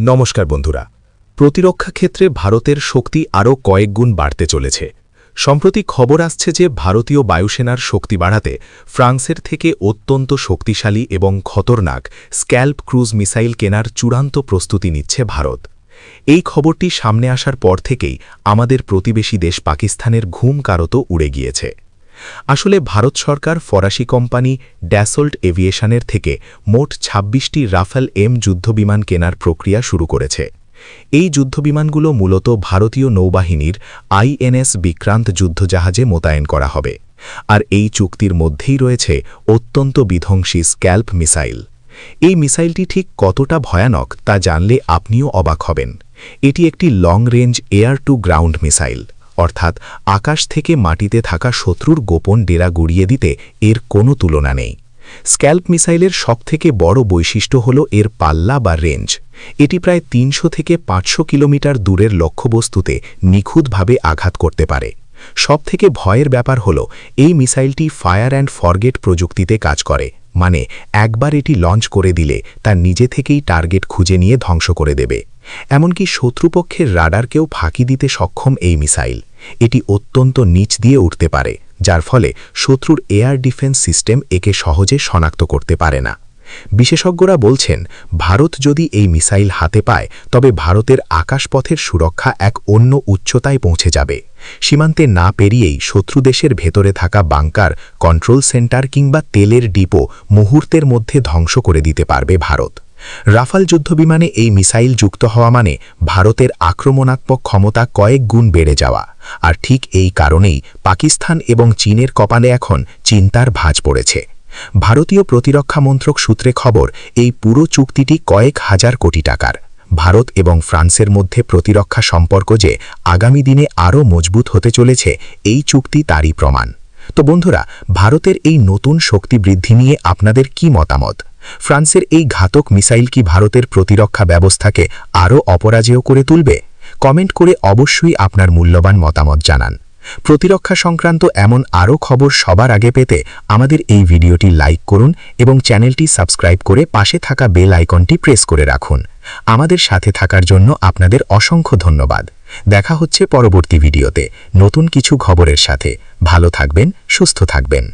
নমস্কার বন্ধুরা। প্রতিরক্ষা ক্ষেত্রে ভারতের শক্তি আরও কয়েক গুণ বাড়তে চলেছে। সম্প্রতি খবর আসছে যে ভারতীয় বায়ুসেনার শক্তি বাড়াতে ফ্রান্সের থেকে অত্যন্ত শক্তিশালী এবং খতরনাক স্ক্যাল্প ক্রুজ মিসাইল কেনার চূড়ান্ত প্রস্তুতি নিচ্ছে ভারত। এই খবরটি সামনে আসার পর থেকেই আমাদের প্রতিবেশী দেশ পাকিস্তানের ঘুম কারত উড়ে গিয়েছে। আসলে ভারত সরকার ফরাসি কোম্পানি ড্যাসল্ট এভিয়েশনের থেকে মোট ২৬টি রাফেল এম যুদ্ধবিমান কেনার প্রক্রিয়া শুরু করেছে। এই যুদ্ধবিমানগুলো মূলত ভারতীয় নৌবাহিনীর আইএনএস বিক্রান্ত যুদ্ধজাহাজে মোতায়েন করা হবে, আর এই চুক্তির মধ্যেই রয়েছে অত্যন্ত বিধ্বংসী স্ক্যাল্প মিসাইল। এই মিসাইলটি ঠিক কতটা ভয়ানক তা জানলে আপনিও অবাক হবেন। এটি একটি long range air to ground missile. অর্থাৎ আকাশ থেকে মাটিতে থাকা শত্রুর গোপন ডেরা গুড়িয়ে দিতে এর কোনো তুলনা নেই। স্ক্যাল্প মিসাইলের সবথেকে বড় বৈশিষ্ট্য হল এর পাল্লা বা রেঞ্জ। এটি প্রায় তিনশো থেকে পাঁচশো কিলোমিটার দূরের লক্ষ্যবস্তুতে নিখুঁতভাবে আঘাত করতে পারে। সবথেকে ভয়ের ব্যাপার হল, এই মিসাইলটি ফায়ার অ্যান্ড ফরগেট প্রযুক্তিতে কাজ করে মানে একবার এটি লঞ্চ করে দিলে তা নিজে থেকেই টার্গেট খুঁজে নিয়ে ধ্বংস করে দেবে। এমনকি শত্রুপক্ষের রাডারকেও ফাঁকি দিতে সক্ষম এই মিসাইল। এটি অত্যন্ত নিচ দিয়ে উঠতে পারে, যার ফলে শত্রুর এয়ার ডিফেন্স সিস্টেম একে সহজে শনাক্ত করতে পারে না। বিশেষজ্ঞরা বলছেন, ভারত যদি এই মিসাইল হাতে পায়, তবে ভারতের আকাশপথের সুরক্ষা এক অন্য উচ্চতায় পৌঁছে যাবে। সীমান্তে না পেরিয়েই শত্রু দেশের ভেতরে থাকা বাংকার, কন্ট্রোল সেন্টার কিংবা তেলের ডিপো মুহূর্তের মধ্যে ধ্বংস করে দিতে পারবে ভারত। রাফাল যুদ্ধবিমানে এই মিসাইল যুক্ত হওয়া মানে ভারতের আক্রমণাত্মক ক্ষমতা কয়েক গুণ বেড়ে যাওয়া। আর ঠিক এই কারণেই পাকিস্তান এবং চীনের কপালে এখন চিন্তার ভাঁজ পড়েছে। ভারতীয় প্রতিরক্ষা মন্ত্রক সূত্রে খবর, এই পুরো চুক্তিটি কয়েক হাজার কোটি টাকার। ভারত এবং ফ্রান্সের মধ্যে প্রতিরক্ষা সম্পর্ক যে আগামী দিনে আরও মজবুত হতে চলেছে, এই চুক্তি তারই প্রমাণ। তো বন্ধুরা, ভারতের এই নতুন শক্তি বৃদ্ধি নিয়ে আপনাদের কি মতামত? ফ্রান্সের এই ঘাতক মিসাইল কি ভারতের প্রতিরক্ষা ব্যবস্থাকে আরও অপরাজেয় করে তুলবে? কমেন্ট করে অবশ্যই আপনার মূল্যবান মতামত জানান। প্রতিরক্ষা সংক্রান্ত এমন আরও খবর সবার আগে পেতে আমাদের এই ভিডিওটি লাইক করুন এবং চ্যানেলটি সাবস্ক্রাইব করে পাশে থাকা বেল আইকনটি প্রেস করে রাখুন। আমাদের সাথে থাকার জন্য আপনাদের অসংখ্য ধন্যবাদ। দেখা হচ্ছে পরবর্তী ভিডিওতে। নতুন কিছু খবরের সাথে। ভালো থাকবেন, সুস্থ থাকবেন।